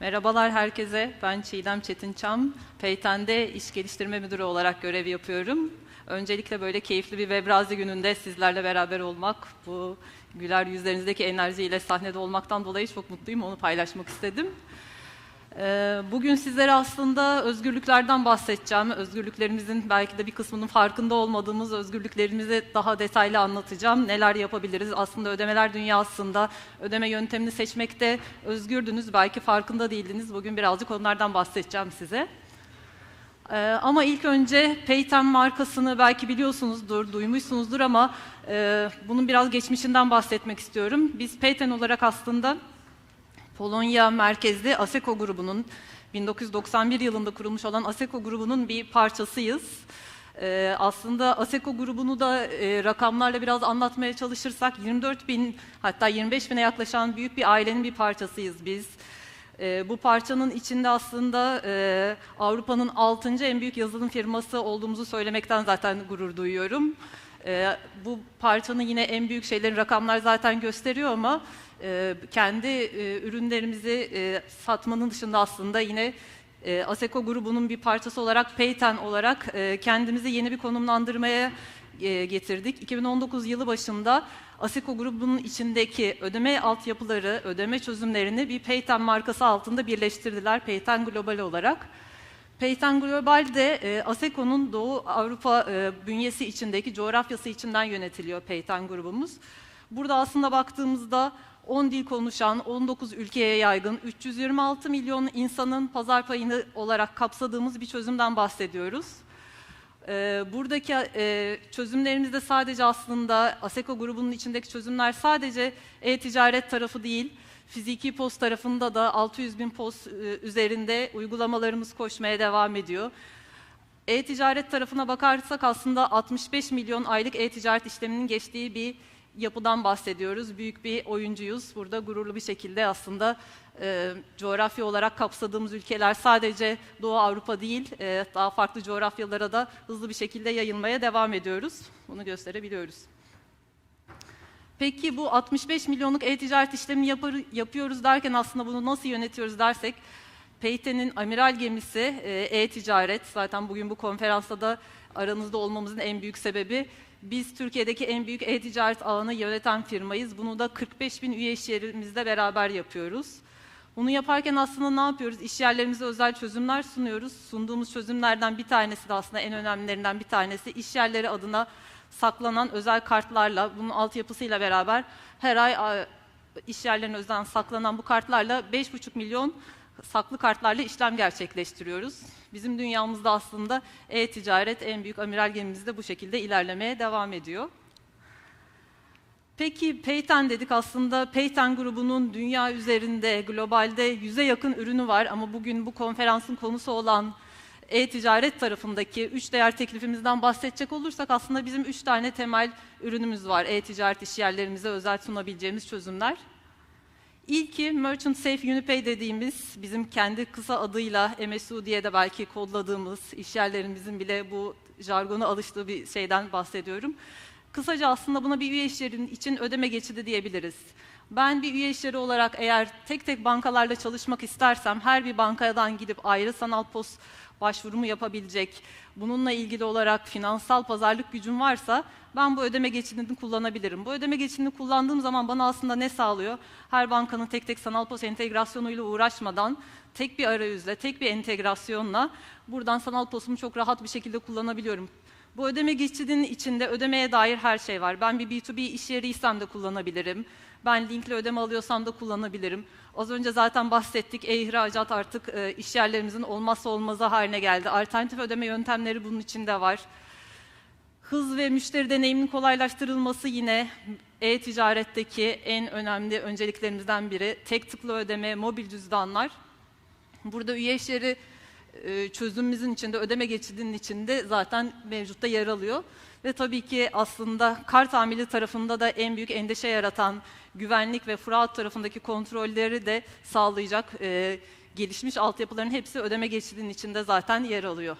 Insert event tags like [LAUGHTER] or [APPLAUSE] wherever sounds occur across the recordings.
Merhabalar herkese. Ben Çiğdem Çetinçam. Peyten'de iş geliştirme müdürü olarak görev yapıyorum. Öncelikle böyle keyifli bir Webrazi gününde sizlerle beraber olmak, bu güler yüzlerinizdeki enerjiyle sahnede olmaktan dolayı çok mutluyum. Onu paylaşmak istedim. Ee, Bugün sizlere aslında özgürlüklerden bahsedeceğim. Özgürlüklerimizin belki de bir kısmının farkında olmadığımız özgürlüklerimizi daha detaylı anlatacağım. Neler yapabiliriz? Aslında ödemeler dünyasında ödeme yöntemini seçmekte özgürdünüz. Belki farkında değildiniz. Bugün birazcık onlardan bahsedeceğim size. Ee, ama ilk önce Payten markasını belki biliyorsunuzdur, duymuşsunuzdur ama e, bunun biraz geçmişinden bahsetmek istiyorum. Biz Payten olarak aslında Polonya merkezli ASECO grubunun 1991 yılında kurulmuş olan ASECO grubunun bir parçasıyız. Ee, aslında ASECO grubunu da e, rakamlarla biraz anlatmaya çalışırsak 24 bin hatta 25 bine yaklaşan büyük bir ailenin bir parçasıyız biz. Ee, bu parçanın içinde aslında e, Avrupa'nın 6. en büyük yazılım firması olduğumuzu söylemekten zaten gurur duyuyorum. Ee, bu parçanın yine en büyük şeylerin rakamlar zaten gösteriyor ama e, kendi e, ürünlerimizi e, satmanın dışında aslında yine e, Aseko grubunun bir parçası olarak Payten olarak e, kendimizi yeni bir konumlandırmaya e, getirdik. 2019 yılı başında Aseko grubunun içindeki ödeme altyapıları, ödeme çözümlerini bir Payten markası altında birleştirdiler Payten Global olarak. Payten Global de e, ASECO'nun Doğu Avrupa e, bünyesi içindeki coğrafyası içinden yönetiliyor Payten grubumuz. Burada aslında baktığımızda 10 dil konuşan, 19 ülkeye yaygın, 326 milyon insanın pazar payını olarak kapsadığımız bir çözümden bahsediyoruz. Ee, buradaki e, çözümlerimizde sadece aslında ASECO grubunun içindeki çözümler sadece e-ticaret tarafı değil, fiziki post tarafında da 600 bin post e, üzerinde uygulamalarımız koşmaya devam ediyor. E-ticaret tarafına bakarsak aslında 65 milyon aylık e-ticaret işleminin geçtiği bir yapıdan bahsediyoruz. Büyük bir oyuncuyuz. Burada gururlu bir şekilde aslında e, coğrafya olarak kapsadığımız ülkeler sadece Doğu Avrupa değil, e, daha farklı coğrafyalara da hızlı bir şekilde yayılmaya devam ediyoruz. Bunu gösterebiliyoruz. Peki bu 65 milyonluk e-ticaret işlemini yapar, yapıyoruz derken aslında bunu nasıl yönetiyoruz dersek, Peyten'in amiral gemisi e, e-ticaret, zaten bugün bu konferansta da aranızda olmamızın en büyük sebebi biz Türkiye'deki en büyük e-ticaret alanı yöneten firmayız. Bunu da 45 bin üye iş yerimizle beraber yapıyoruz. Bunu yaparken aslında ne yapıyoruz? İş yerlerimize özel çözümler sunuyoruz. Sunduğumuz çözümlerden bir tanesi de aslında en önemlilerinden bir tanesi iş yerleri adına saklanan özel kartlarla, bunun altyapısıyla beraber her ay iş yerlerine özel saklanan bu kartlarla 5,5 milyon saklı kartlarla işlem gerçekleştiriyoruz. Bizim dünyamızda aslında e-ticaret en büyük amiral gemimizde bu şekilde ilerlemeye devam ediyor. Peki Payten dedik aslında Payten grubunun dünya üzerinde globalde yüze yakın ürünü var ama bugün bu konferansın konusu olan e-ticaret tarafındaki üç değer teklifimizden bahsedecek olursak aslında bizim üç tane temel ürünümüz var e-ticaret işyerlerimize özel sunabileceğimiz çözümler. İlki Merchant Safe Unipay dediğimiz bizim kendi kısa adıyla MSU diye de belki kodladığımız işyerlerimizin bile bu jargona alıştığı bir şeyden bahsediyorum. Kısaca aslında buna bir üye işlerin için ödeme geçidi diyebiliriz. Ben bir üye işleri olarak eğer tek tek bankalarla çalışmak istersem her bir bankadan gidip ayrı sanal post başvurumu yapabilecek, bununla ilgili olarak finansal pazarlık gücüm varsa ben bu ödeme geçidini kullanabilirim. Bu ödeme geçidini kullandığım zaman bana aslında ne sağlıyor? Her bankanın tek tek sanal post entegrasyonuyla uğraşmadan tek bir arayüzle, tek bir entegrasyonla buradan sanal postumu çok rahat bir şekilde kullanabiliyorum. Bu ödeme geçidinin içinde ödemeye dair her şey var. Ben bir B2B iş yeriysem de kullanabilirim. Ben linkli ödeme alıyorsam da kullanabilirim. Az önce zaten bahsettik, e-ihracat artık e, iş olmazsa olmazı haline geldi. Alternatif ödeme yöntemleri bunun içinde var. Hız ve müşteri deneyiminin kolaylaştırılması yine e-ticaretteki en önemli önceliklerimizden biri. Tek tıklı ödeme, mobil cüzdanlar. Burada üye işleri e, çözümümüzün içinde, ödeme geçidinin içinde zaten mevcutta yer alıyor. Ve tabii ki aslında kart amili tarafında da en büyük endişe yaratan güvenlik ve fraud tarafındaki kontrolleri de sağlayacak e, gelişmiş altyapıların hepsi ödeme geçidinin içinde zaten yer alıyor.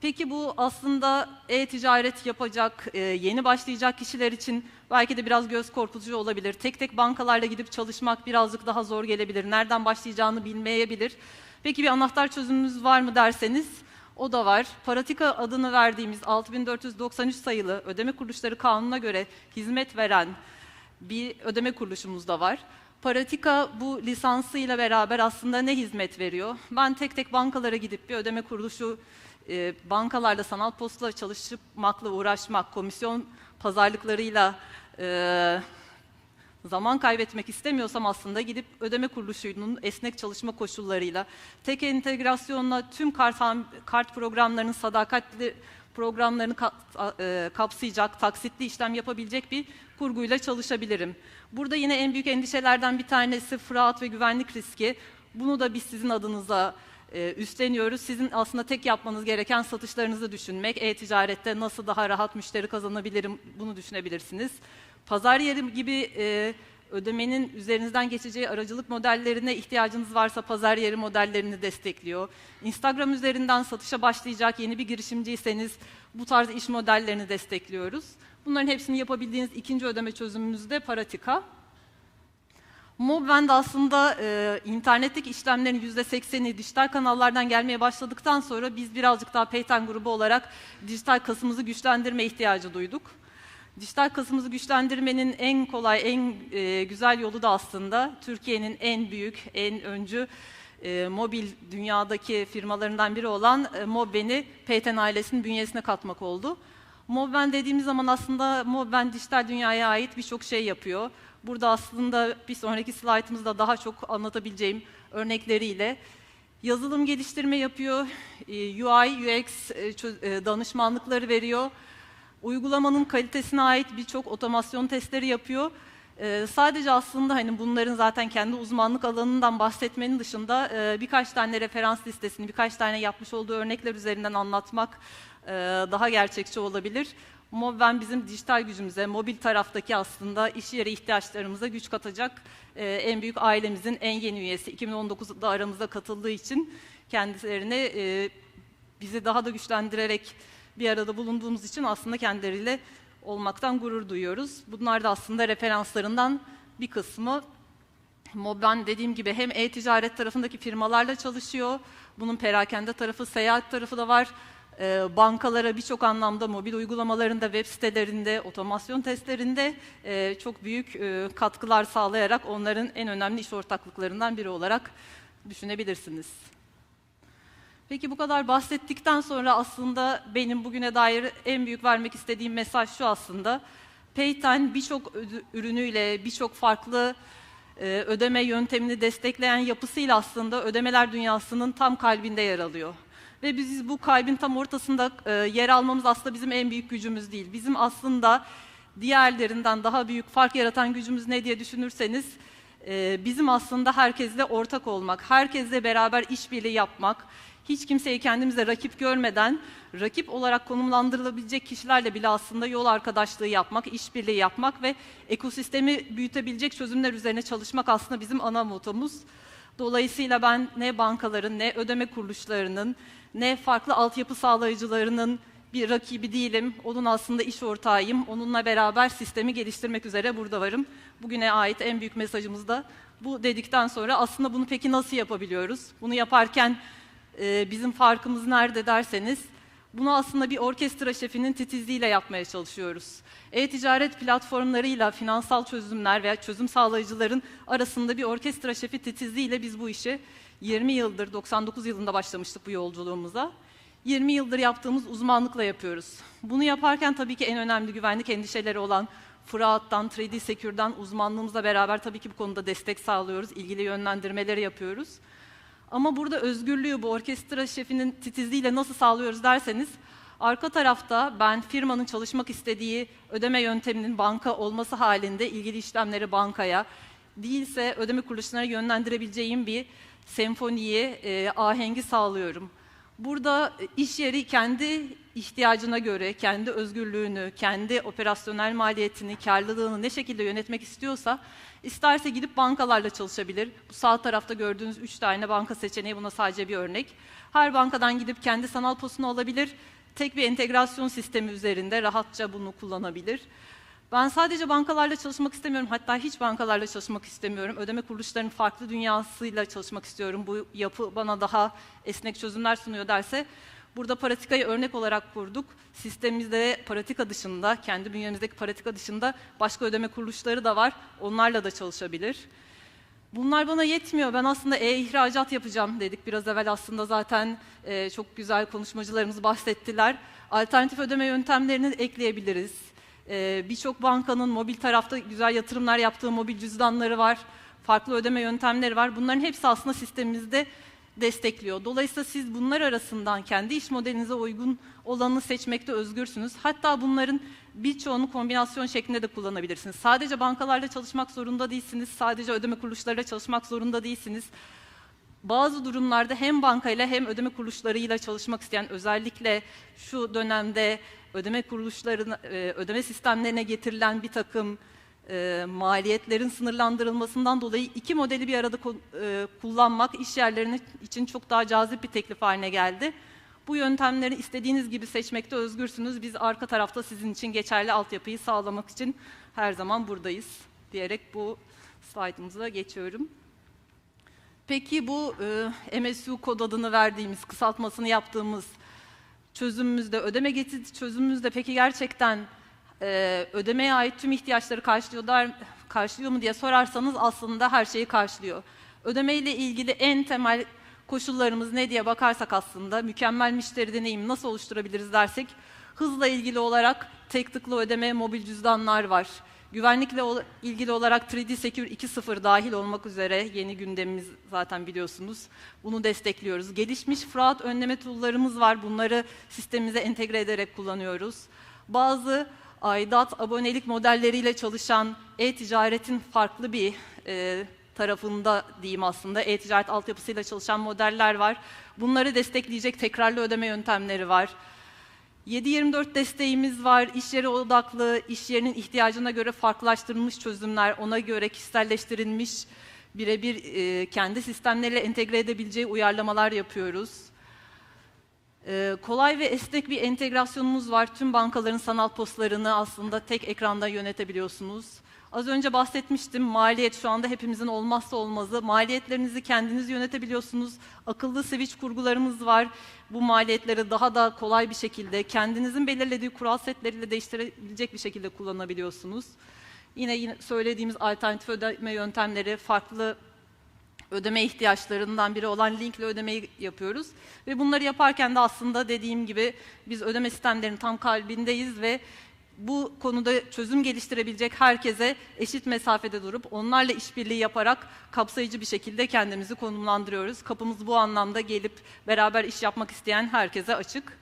Peki bu aslında e-ticaret yapacak, e, yeni başlayacak kişiler için belki de biraz göz korkutucu olabilir. Tek tek bankalarla gidip çalışmak birazcık daha zor gelebilir. Nereden başlayacağını bilmeyebilir. Peki bir anahtar çözümümüz var mı derseniz o da var. Paratika adını verdiğimiz 6493 sayılı ödeme kuruluşları kanununa göre hizmet veren bir ödeme kuruluşumuz da var. Paratika bu lisansıyla beraber aslında ne hizmet veriyor? Ben tek tek bankalara gidip bir ödeme kuruluşu e, bankalarla sanal postla çalışmakla uğraşmak, komisyon pazarlıklarıyla e, zaman kaybetmek istemiyorsam aslında gidip ödeme kuruluşunun esnek çalışma koşullarıyla, tek entegrasyonla tüm kart, kart programlarının sadakatli programlarını e, kapsayacak, taksitli işlem yapabilecek bir kurguyla çalışabilirim. Burada yine en büyük endişelerden bir tanesi fırat ve güvenlik riski. Bunu da biz sizin adınıza e, üstleniyoruz. Sizin aslında tek yapmanız gereken satışlarınızı düşünmek. E-ticarette nasıl daha rahat müşteri kazanabilirim bunu düşünebilirsiniz. Pazar yeri gibi e, ödemenin üzerinizden geçeceği aracılık modellerine ihtiyacınız varsa pazar yeri modellerini destekliyor. Instagram üzerinden satışa başlayacak yeni bir girişimciyseniz bu tarz iş modellerini destekliyoruz. Bunların hepsini yapabildiğiniz ikinci ödeme çözümümüz de Paratika. Mobvend aslında e, internetteki işlemlerin %80'i dijital kanallardan gelmeye başladıktan sonra biz birazcık daha Payten grubu olarak dijital kasımızı güçlendirme ihtiyacı duyduk. Dijital kasımızı güçlendirmenin en kolay, en e, güzel yolu da aslında Türkiye'nin en büyük, en öncü e, mobil dünyadaki firmalarından biri olan e, Mobben'i Payten ailesinin bünyesine katmak oldu. Mobben dediğimiz zaman aslında Mobben dijital dünyaya ait birçok şey yapıyor. Burada aslında bir sonraki slaytımızda daha çok anlatabileceğim örnekleriyle yazılım geliştirme yapıyor, e, UI, UX e, e, danışmanlıkları veriyor. Uygulamanın kalitesine ait birçok otomasyon testleri yapıyor. sadece aslında hani bunların zaten kendi uzmanlık alanından bahsetmenin dışında birkaç tane referans listesini, birkaç tane yapmış olduğu örnekler üzerinden anlatmak daha gerçekçi olabilir. Mobven bizim dijital gücümüze, mobil taraftaki aslında iş yeri ihtiyaçlarımıza güç katacak e, en büyük ailemizin en yeni üyesi. 2019'da aramıza katıldığı için kendilerine e, bizi daha da güçlendirerek bir arada bulunduğumuz için aslında kendileriyle olmaktan gurur duyuyoruz. Bunlar da aslında referanslarından bir kısmı. Mobben dediğim gibi hem e-ticaret tarafındaki firmalarla çalışıyor. Bunun perakende tarafı, seyahat tarafı da var e, bankalara birçok anlamda mobil uygulamalarında, web sitelerinde, otomasyon testlerinde e, çok büyük e, katkılar sağlayarak onların en önemli iş ortaklıklarından biri olarak düşünebilirsiniz. Peki bu kadar bahsettikten sonra aslında benim bugüne dair en büyük vermek istediğim mesaj şu aslında. Paytime birçok ürünüyle, birçok farklı e, ödeme yöntemini destekleyen yapısıyla aslında ödemeler dünyasının tam kalbinde yer alıyor. Ve biz bu kalbin tam ortasında e, yer almamız aslında bizim en büyük gücümüz değil. Bizim aslında diğerlerinden daha büyük fark yaratan gücümüz ne diye düşünürseniz e, bizim aslında herkesle ortak olmak, herkesle beraber işbirliği yapmak, hiç kimseyi kendimize rakip görmeden rakip olarak konumlandırılabilecek kişilerle bile aslında yol arkadaşlığı yapmak, işbirliği yapmak ve ekosistemi büyütebilecek çözümler üzerine çalışmak aslında bizim ana motomuz. Dolayısıyla ben ne bankaların ne ödeme kuruluşlarının ne farklı altyapı sağlayıcılarının bir rakibi değilim. Onun aslında iş ortağıyım. Onunla beraber sistemi geliştirmek üzere burada varım. Bugüne ait en büyük mesajımız da bu dedikten sonra aslında bunu peki nasıl yapabiliyoruz? Bunu yaparken e, bizim farkımız nerede derseniz bunu aslında bir orkestra şefinin titizliğiyle yapmaya çalışıyoruz. E-ticaret platformlarıyla finansal çözümler veya çözüm sağlayıcıların arasında bir orkestra şefi titizliğiyle biz bu işi 20 yıldır, 99 yılında başlamıştık bu yolculuğumuza. 20 yıldır yaptığımız uzmanlıkla yapıyoruz. Bunu yaparken tabii ki en önemli güvenlik endişeleri olan Fırat'tan, 3D Secure'dan uzmanlığımızla beraber tabii ki bu konuda destek sağlıyoruz, ilgili yönlendirmeleri yapıyoruz. Ama burada özgürlüğü bu orkestra şefinin titizliğiyle nasıl sağlıyoruz derseniz, arka tarafta ben firmanın çalışmak istediği ödeme yönteminin banka olması halinde ilgili işlemleri bankaya, değilse ödeme kuruluşlarına yönlendirebileceğim bir senfoniyi, e, ahengi sağlıyorum. Burada e, iş yeri kendi ihtiyacına göre, kendi özgürlüğünü, kendi operasyonel maliyetini, karlılığını ne şekilde yönetmek istiyorsa, isterse gidip bankalarla çalışabilir. Bu sağ tarafta gördüğünüz üç tane banka seçeneği buna sadece bir örnek. Her bankadan gidip kendi sanal posunu alabilir, tek bir entegrasyon sistemi üzerinde rahatça bunu kullanabilir. Ben sadece bankalarla çalışmak istemiyorum. Hatta hiç bankalarla çalışmak istemiyorum. Ödeme kuruluşlarının farklı dünyasıyla çalışmak istiyorum. Bu yapı bana daha esnek çözümler sunuyor derse burada pratikayı örnek olarak kurduk. Sistemimizde pratika dışında, kendi bünyemizdeki pratika dışında başka ödeme kuruluşları da var. Onlarla da çalışabilir. Bunlar bana yetmiyor. Ben aslında e-ihracat yapacağım dedik. Biraz evvel aslında zaten e, çok güzel konuşmacılarımız bahsettiler. Alternatif ödeme yöntemlerini ekleyebiliriz. Ee, Birçok bankanın mobil tarafta güzel yatırımlar yaptığı mobil cüzdanları var. Farklı ödeme yöntemleri var. Bunların hepsi aslında sistemimizde destekliyor. Dolayısıyla siz bunlar arasından kendi iş modelinize uygun olanı seçmekte özgürsünüz. Hatta bunların birçoğunu kombinasyon şeklinde de kullanabilirsiniz. Sadece bankalarla çalışmak zorunda değilsiniz. Sadece ödeme kuruluşlarıyla çalışmak zorunda değilsiniz. Bazı durumlarda hem bankayla hem ödeme kuruluşlarıyla çalışmak isteyen özellikle şu dönemde ödeme kuruluşlarına, e, ödeme sistemlerine getirilen bir takım e, maliyetlerin sınırlandırılmasından dolayı iki modeli bir arada e, kullanmak iş yerlerine için çok daha cazip bir teklif haline geldi. Bu yöntemleri istediğiniz gibi seçmekte özgürsünüz. Biz arka tarafta sizin için geçerli altyapıyı sağlamak için her zaman buradayız diyerek bu slaytımıza geçiyorum. Peki bu e, MSU kod adını verdiğimiz, kısaltmasını yaptığımız çözümümüzde, ödeme getirdi çözümümüzde peki gerçekten e, ödemeye ait tüm ihtiyaçları karşılıyor, karşılıyor mu diye sorarsanız aslında her şeyi karşılıyor. Ödeme ile ilgili en temel koşullarımız ne diye bakarsak aslında mükemmel müşteri deneyimi nasıl oluşturabiliriz dersek hızla ilgili olarak tek tıklı ödeme mobil cüzdanlar var. Güvenlikle ilgili olarak 3D Secure 2.0 dahil olmak üzere yeni gündemimiz zaten biliyorsunuz. Bunu destekliyoruz. Gelişmiş fraud önleme tool'larımız var. Bunları sistemimize entegre ederek kullanıyoruz. Bazı aidat abonelik modelleriyle çalışan e-ticaretin farklı bir e, tarafında diyeyim aslında e-ticaret altyapısıyla çalışan modeller var. Bunları destekleyecek tekrarlı ödeme yöntemleri var. 7-24 desteğimiz var. İş yeri odaklı, iş yerinin ihtiyacına göre farklılaştırılmış çözümler, ona göre kişiselleştirilmiş, birebir e, kendi sistemleriyle entegre edebileceği uyarlamalar yapıyoruz. E, kolay ve esnek bir entegrasyonumuz var. Tüm bankaların sanal postlarını aslında tek ekranda yönetebiliyorsunuz. Az önce bahsetmiştim maliyet şu anda hepimizin olmazsa olmazı. Maliyetlerinizi kendiniz yönetebiliyorsunuz. Akıllı switch kurgularımız var. Bu maliyetleri daha da kolay bir şekilde kendinizin belirlediği kural setleriyle değiştirebilecek bir şekilde kullanabiliyorsunuz. Yine, yine söylediğimiz alternatif ödeme yöntemleri farklı ödeme ihtiyaçlarından biri olan linkle ödemeyi yapıyoruz. Ve bunları yaparken de aslında dediğim gibi biz ödeme sistemlerinin tam kalbindeyiz ve bu konuda çözüm geliştirebilecek herkese eşit mesafede durup onlarla işbirliği yaparak kapsayıcı bir şekilde kendimizi konumlandırıyoruz. Kapımız bu anlamda gelip beraber iş yapmak isteyen herkese açık.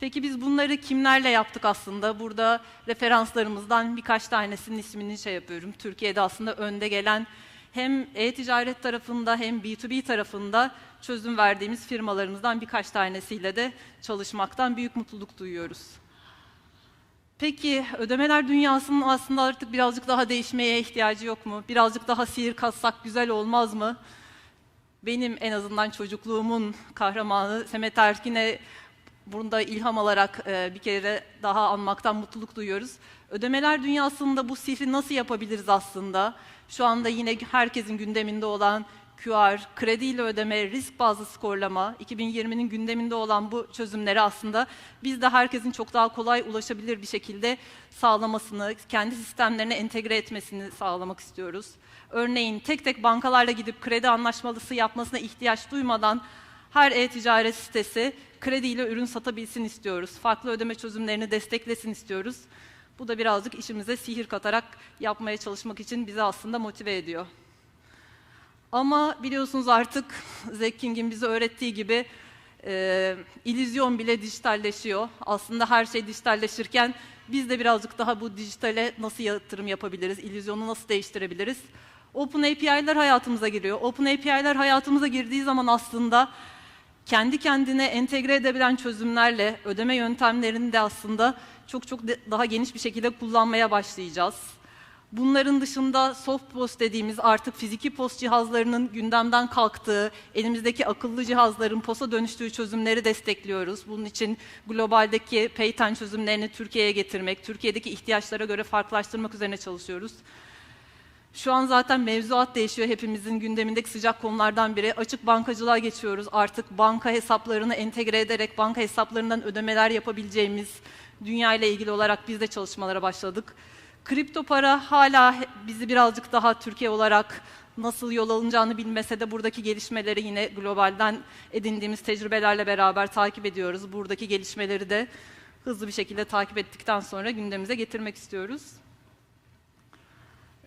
Peki biz bunları kimlerle yaptık aslında? Burada referanslarımızdan birkaç tanesinin ismini şey yapıyorum. Türkiye'de aslında önde gelen hem e-ticaret tarafında hem B2B tarafında çözüm verdiğimiz firmalarımızdan birkaç tanesiyle de çalışmaktan büyük mutluluk duyuyoruz. Peki ödemeler dünyasının aslında artık birazcık daha değişmeye ihtiyacı yok mu? Birazcık daha sihir katsak güzel olmaz mı? Benim en azından çocukluğumun kahramanı Semet Erkin'e bunda ilham alarak e, bir kere daha anmaktan mutluluk duyuyoruz. Ödemeler dünyasında bu sihri nasıl yapabiliriz aslında? Şu anda yine herkesin gündeminde olan QR, krediyle ödeme, risk bazlı skorlama, 2020'nin gündeminde olan bu çözümleri aslında biz de herkesin çok daha kolay ulaşabilir bir şekilde sağlamasını, kendi sistemlerine entegre etmesini sağlamak istiyoruz. Örneğin tek tek bankalarla gidip kredi anlaşmalısı yapmasına ihtiyaç duymadan her e-ticaret sitesi krediyle ürün satabilsin istiyoruz. Farklı ödeme çözümlerini desteklesin istiyoruz. Bu da birazcık işimize sihir katarak yapmaya çalışmak için bizi aslında motive ediyor. Ama biliyorsunuz artık [LAUGHS] Zack King'in bize öğrettiği gibi e, illüzyon bile dijitalleşiyor. Aslında her şey dijitalleşirken biz de birazcık daha bu dijitale nasıl yatırım yapabiliriz, illüzyonu nasıl değiştirebiliriz? Open API'ler hayatımıza giriyor. Open API'ler hayatımıza girdiği zaman aslında kendi kendine entegre edebilen çözümlerle ödeme yöntemlerini de aslında çok çok daha geniş bir şekilde kullanmaya başlayacağız. Bunların dışında soft POS dediğimiz artık fiziki POS cihazlarının gündemden kalktığı, elimizdeki akıllı cihazların POS'a dönüştüğü çözümleri destekliyoruz. Bunun için globaldeki payten çözümlerini Türkiye'ye getirmek, Türkiye'deki ihtiyaçlara göre farklılaştırmak üzerine çalışıyoruz. Şu an zaten mevzuat değişiyor. Hepimizin gündemindeki sıcak konulardan biri. Açık bankacılığa geçiyoruz. Artık banka hesaplarını entegre ederek banka hesaplarından ödemeler yapabileceğimiz dünya ile ilgili olarak biz de çalışmalara başladık. Kripto para hala bizi birazcık daha Türkiye olarak nasıl yol alınacağını bilmese de buradaki gelişmeleri yine globalden edindiğimiz tecrübelerle beraber takip ediyoruz. Buradaki gelişmeleri de hızlı bir şekilde takip ettikten sonra gündemimize getirmek istiyoruz.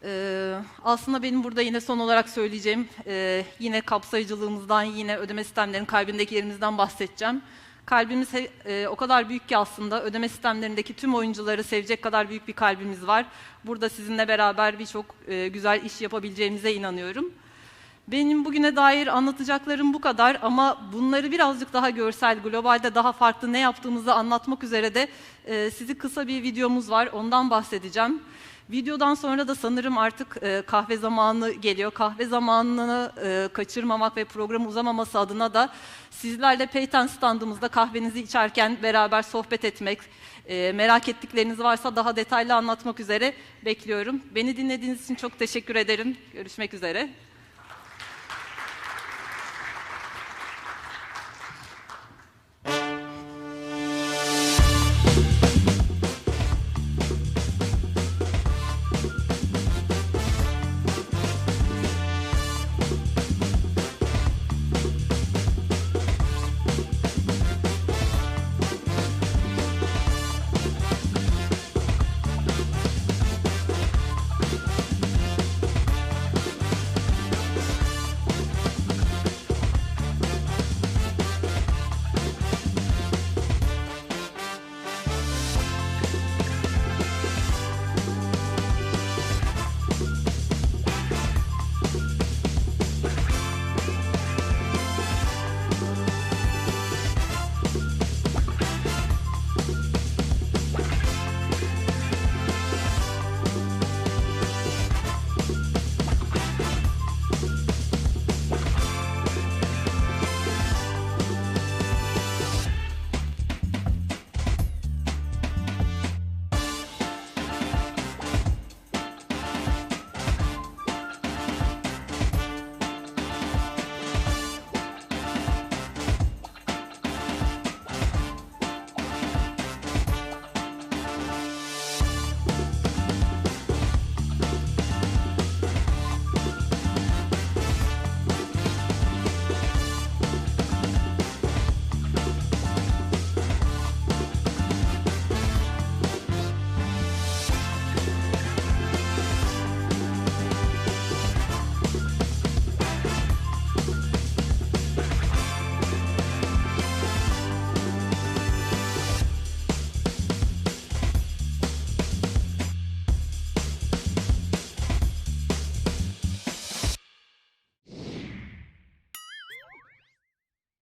Ee, aslında benim burada yine son olarak söyleyeceğim, e, yine kapsayıcılığımızdan, yine ödeme sistemlerinin kalbindeki yerimizden bahsedeceğim. Kalbimiz e, o kadar büyük ki aslında ödeme sistemlerindeki tüm oyuncuları sevecek kadar büyük bir kalbimiz var. Burada sizinle beraber birçok e, güzel iş yapabileceğimize inanıyorum. Benim bugüne dair anlatacaklarım bu kadar ama bunları birazcık daha görsel, globalde daha farklı ne yaptığımızı anlatmak üzere de e, sizi kısa bir videomuz var, ondan bahsedeceğim. Videodan sonra da sanırım artık e, kahve zamanı geliyor. Kahve zamanını e, kaçırmamak ve programı uzamaması adına da sizlerle Payten standımızda kahvenizi içerken beraber sohbet etmek, e, merak ettikleriniz varsa daha detaylı anlatmak üzere bekliyorum. Beni dinlediğiniz için çok teşekkür ederim. Görüşmek üzere.